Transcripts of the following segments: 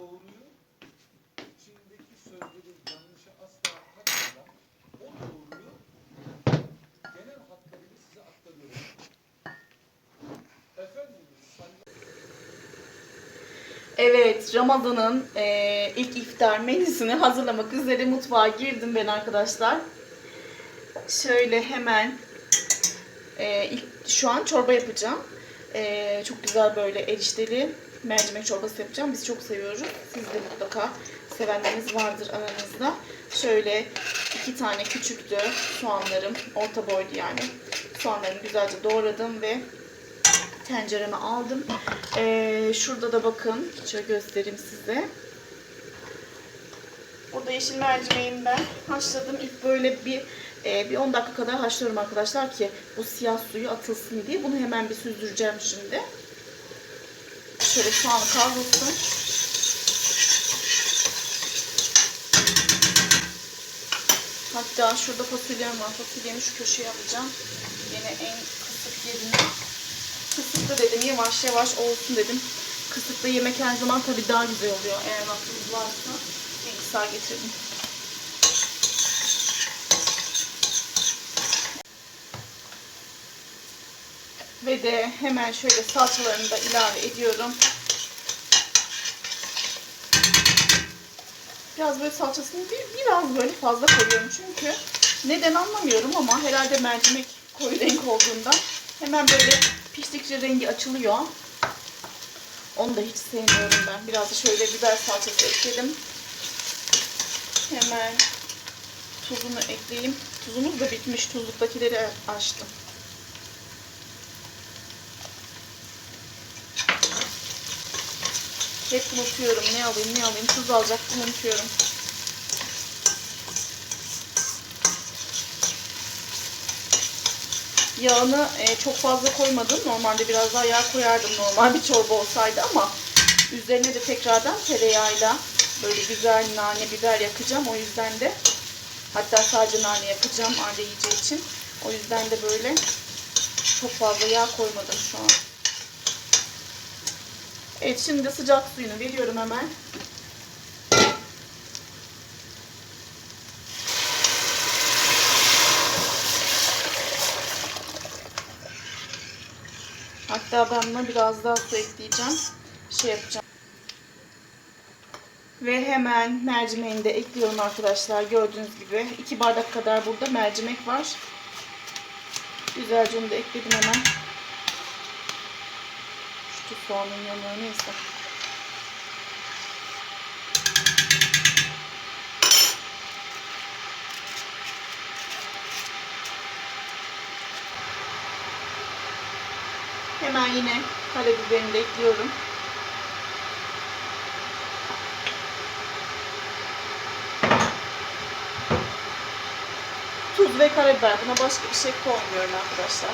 doğruyu içindeki sözleri yanlışa asla takmadan o doğruyu genel hatlarıyla size aktarıyorum. Evet, Ramazan'ın eee, ilk iftar menüsünü hazırlamak üzere mutfağa girdim ben arkadaşlar. Şöyle hemen eee, ilk, şu an çorba yapacağım. Eee, çok güzel böyle erişteli mercimek çorbası yapacağım. Biz çok seviyoruz. Siz de mutlaka sevenleriniz vardır aranızda. Şöyle iki tane küçüktü soğanlarım. Orta boylu yani. Soğanlarımı güzelce doğradım ve tencereme aldım. Ee, şurada da bakın. Şöyle göstereyim size. Burada yeşil mercimeğimi ben haşladım. İlk böyle bir e, bir 10 dakika kadar haşlıyorum arkadaşlar ki bu siyah suyu atılsın diye. Bunu hemen bir süzdüreceğim şimdi. Şöyle soğanı kavrulsun. Hatta şurada fasulyem var. Fasulyemi şu köşeye alacağım. Yine en kısık yerine. Kısıkta dedim yavaş yavaş olsun dedim. Kısıkta yemek her zaman tabii daha güzel oluyor. Eğer vaktiniz varsa en getirdim. Ve de hemen şöyle salçalarını da ilave ediyorum. Biraz böyle salçasını bir, biraz böyle fazla koyuyorum çünkü neden anlamıyorum ama herhalde mercimek koyu renk olduğundan hemen böyle piştikçe rengi açılıyor. Onu da hiç sevmiyorum ben. Biraz da şöyle biber salçası ekledim. Hemen tuzunu ekleyeyim. Tuzumuz da bitmiş. Tuzluktakileri açtım. Hep unutuyorum. Ne alayım ne alayım. Tuz alacaktım unutuyorum. Yağını e, çok fazla koymadım. Normalde biraz daha yağ koyardım normal bir çorba olsaydı ama üzerine de tekrardan tereyağıyla böyle güzel nane biber yakacağım. O yüzden de hatta sadece nane yakacağım Arda yiyeceği için. O yüzden de böyle çok fazla yağ koymadım şu an. Evet şimdi sıcak suyunu veriyorum hemen. Hatta ben buna biraz daha su ekleyeceğim. Şey yapacağım. Ve hemen mercimeğini de ekliyorum arkadaşlar. Gördüğünüz gibi 2 bardak kadar burada mercimek var. Güzelce onu da ekledim hemen. Soğanın yanına neyse. Hemen yine karabiberini de ekliyorum. Tuz ve karabiber. Buna başka bir şey koymuyorum arkadaşlar.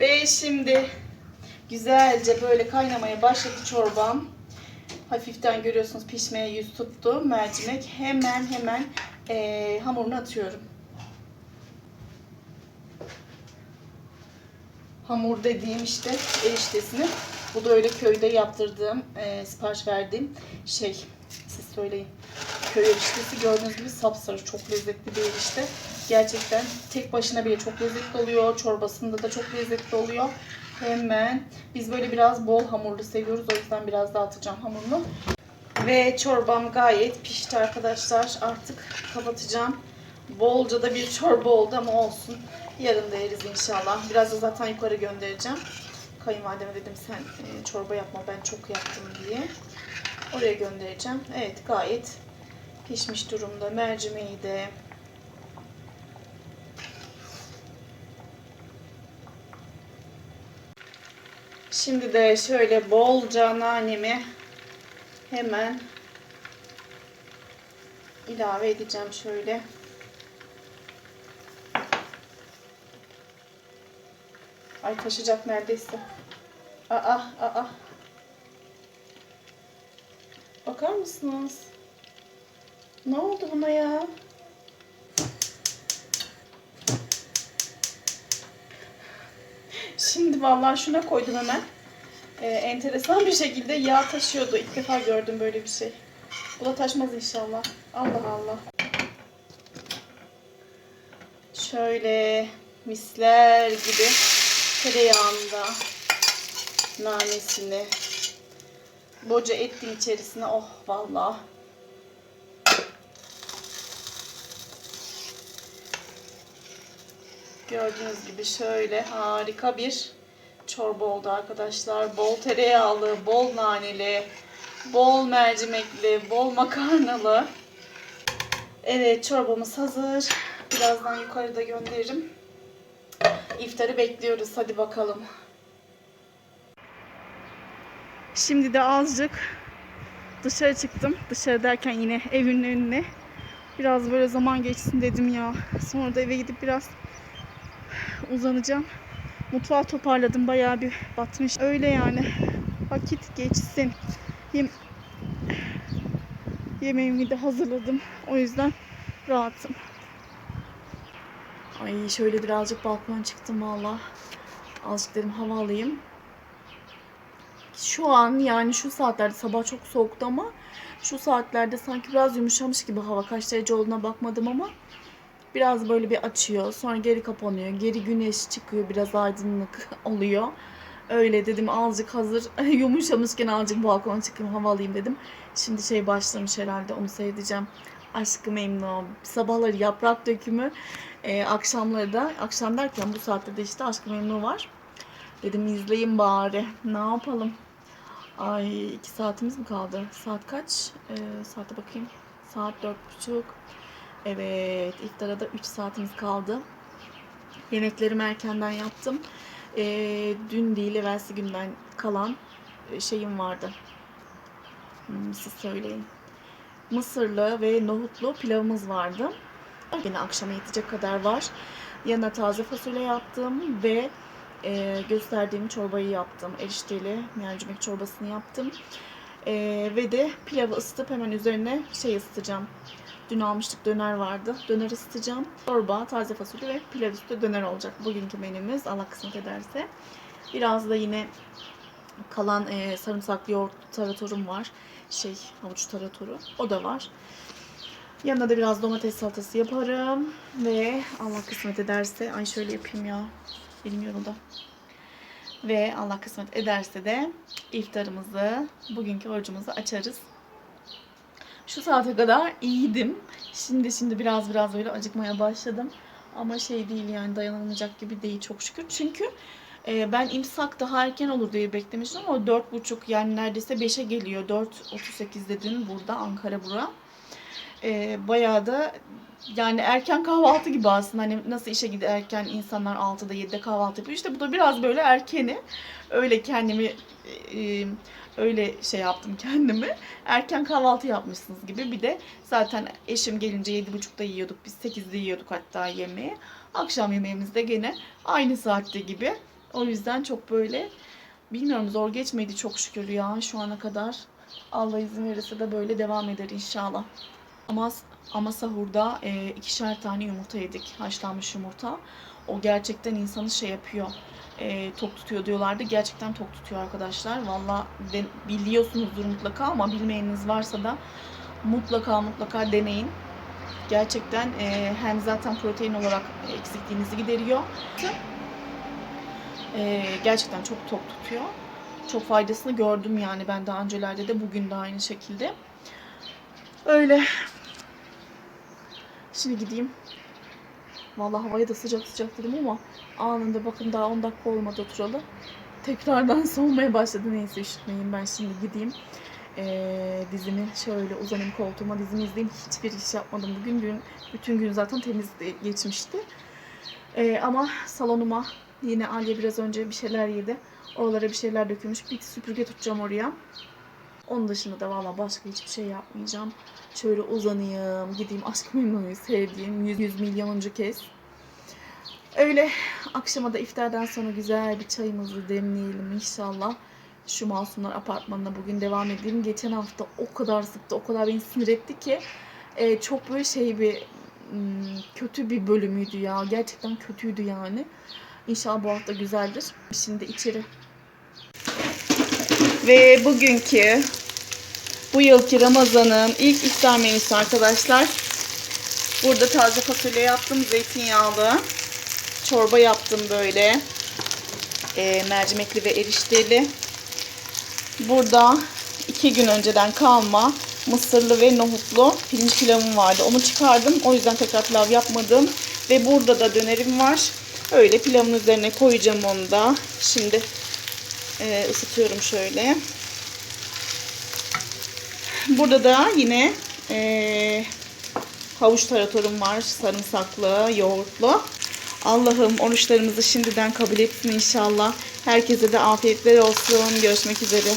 Ve şimdi güzelce böyle kaynamaya başladı çorbam. Hafiften görüyorsunuz pişmeye yüz tuttu. Mercimek hemen hemen eee, hamurunu atıyorum. Hamur dediğim işte eriştesini. Bu da öyle köyde yaptırdığım, eee, sipariş verdiğim şey. Siz söyleyin. Köy eriştesi gördüğünüz gibi sapsarı çok lezzetli bir erişte. Gerçekten tek başına bile çok lezzetli oluyor. Çorbasında da çok lezzetli oluyor. Hemen biz böyle biraz bol hamurlu seviyoruz. O yüzden biraz daha atacağım hamurunu. Ve çorbam gayet pişti arkadaşlar. Artık kapatacağım. Bolca da bir çorba oldu ama olsun. Yarın da yeriz inşallah. Biraz da zaten yukarı göndereceğim. Kayınvalideme dedim sen e, çorba yapma ben çok yaptım diye. Oraya göndereceğim. Evet gayet pişmiş durumda. Mercimeği de Şimdi de şöyle bolca nanemi hemen ilave edeceğim şöyle. Ay taşacak neredeyse. Aa, aa. Bakar mısınız? Ne oldu buna ya? Şimdi vallahi şuna koydum hemen. Ee, enteresan bir şekilde yağ taşıyordu. İlk defa gördüm böyle bir şey. Bu da taşmaz inşallah. Allah Allah. Şöyle misler gibi tereyağında nanesini boca ettim içerisine. Oh vallahi. Gördüğünüz gibi şöyle harika bir çorba oldu arkadaşlar. Bol tereyağlı, bol naneli, bol mercimekli, bol makarnalı. Evet çorbamız hazır. Birazdan yukarıda gönderirim. İftarı bekliyoruz. Hadi bakalım. Şimdi de azıcık dışarı çıktım. Dışarı derken yine evin önüne. Biraz böyle zaman geçsin dedim ya. Sonra da eve gidip biraz uzanacağım. Mutfağı toparladım. Bayağı bir batmış. Öyle yani. Vakit geçsin. Yem Yemeğimi de hazırladım. O yüzden rahatım. Ay şöyle birazcık balkona çıktım valla. Azıcık dedim hava alayım. Şu an yani şu saatlerde sabah çok soğuktu ama şu saatlerde sanki biraz yumuşamış gibi hava. Kaç derece olduğuna bakmadım ama biraz böyle bir açıyor. Sonra geri kapanıyor. Geri güneş çıkıyor. Biraz aydınlık oluyor. Öyle dedim azıcık hazır yumuşamışken azıcık balkona çıkayım hava alayım dedim. Şimdi şey başlamış herhalde onu seyredeceğim. Aşkı Memnu. Sabahları yaprak dökümü. Ee, akşamları da akşam derken bu saatte de işte Aşkı Memnu var. Dedim izleyin bari. Ne yapalım? Ay iki saatimiz mi kaldı? Saat kaç? Ee, saate bakayım. Saat dört buçuk. Evet iftara da 3 saatimiz kaldı. Yemeklerimi erkenden yaptım. Ee, dün değil evvelsi günden kalan e, şeyim vardı. Hmm, siz söyleyin. Mısırlı ve nohutlu pilavımız vardı. Yine akşama yetecek kadar var. Yanına taze fasulye yaptım ve e, gösterdiğim çorbayı yaptım. Erişteli mercimek çorbasını yaptım. E, ve de pilavı ısıtıp hemen üzerine şey ısıtacağım. Dün almıştık döner vardı. Döner ısıtacağım. Çorba, taze fasulye ve pilav üstü döner olacak. Bugünkü menümüz Allah kısmet ederse. Biraz da yine kalan e, sarımsaklı yoğurt taratorum var. Şey havuç taratoru. O da var. Yanına da biraz domates salatası yaparım. Ve Allah kısmet ederse. Ay şöyle yapayım ya. Bilmiyorum da. Ve Allah kısmet ederse de iftarımızı, bugünkü orucumuzu açarız. Şu saate kadar iyiydim. Şimdi şimdi biraz biraz böyle acıkmaya başladım. Ama şey değil yani dayanılmayacak gibi değil çok şükür. Çünkü e, ben imsak daha erken olur diye beklemiştim ama 4.30 yani neredeyse 5'e geliyor. 4.38 dedin burada Ankara bura. E, bayağı da yani erken kahvaltı gibi aslında. Hani nasıl işe giderken insanlar 6'da 7'de kahvaltı yapıyor. İşte bu da biraz böyle erkeni. Öyle kendimi e, öyle şey yaptım kendimi. Erken kahvaltı yapmışsınız gibi. Bir de zaten eşim gelince 7.30'da yiyorduk. Biz 8'de yiyorduk hatta yemeği. Akşam yemeğimiz de gene aynı saatte gibi. O yüzden çok böyle bilmiyorum zor geçmedi çok şükür ya şu ana kadar. Allah izin verirse de böyle devam eder inşallah. Ama ama sahurda e, ikişer tane yumurta yedik. Haşlanmış yumurta. O gerçekten insanı şey yapıyor. E, tok tutuyor diyorlardı. Gerçekten tok tutuyor arkadaşlar. Valla biliyorsunuzdur mutlaka ama bilmeyeniniz varsa da mutlaka mutlaka deneyin. Gerçekten e, hem zaten protein olarak eksikliğinizi gideriyor. E, gerçekten çok tok tutuyor. Çok faydasını gördüm yani ben daha öncelerde de bugün de aynı şekilde. Öyle. Şimdi gideyim. Vallahi havaya da sıcak sıcak dedim ama anında bakın daha 10 dakika olmadı oturalı. Tekrardan soğumaya başladı. Neyse üşütmeyin ben şimdi gideyim. Ee, dizimi şöyle uzanayım koltuğuma dizimi izleyeyim. Hiçbir iş yapmadım bugün. Dün, bütün gün zaten temiz geçmişti. Ee, ama salonuma yine Alya biraz önce bir şeyler yedi. Oralara bir şeyler dökülmüş. Bir süpürge tutacağım oraya. Onun dışında da valla başka hiçbir şey yapmayacağım. Şöyle uzanayım, gideyim Aşk Memnu'yu sevdiğim 100, 100 milyonuncu kez. Öyle akşama da iftardan sonra güzel bir çayımızı demleyelim inşallah. Şu Masumlar Apartmanı'na bugün devam edelim. Geçen hafta o kadar sıktı, o kadar beni sinir etti ki e, çok böyle şey bir hmm, kötü bir bölümüydü ya. Gerçekten kötüydü yani. İnşallah bu hafta güzeldir. Şimdi içeri Ve bugünkü bu yılki Ramazan'ın ilk iftar menüsü arkadaşlar. Burada taze fasulye yaptım. Zeytinyağlı. Çorba yaptım böyle. Ee, mercimekli ve erişteli. Burada iki gün önceden kalma mısırlı ve nohutlu pirinç pilavım vardı. Onu çıkardım. O yüzden tekrar pilav yapmadım. Ve burada da dönerim var. Öyle pilavın üzerine koyacağım onu da. Şimdi e, ısıtıyorum şöyle. Burada da yine e, havuç taratorum var. Sarımsaklı, yoğurtlu. Allah'ım oruçlarımızı şimdiden kabul etsin inşallah. Herkese de afiyetler olsun. Görüşmek üzere.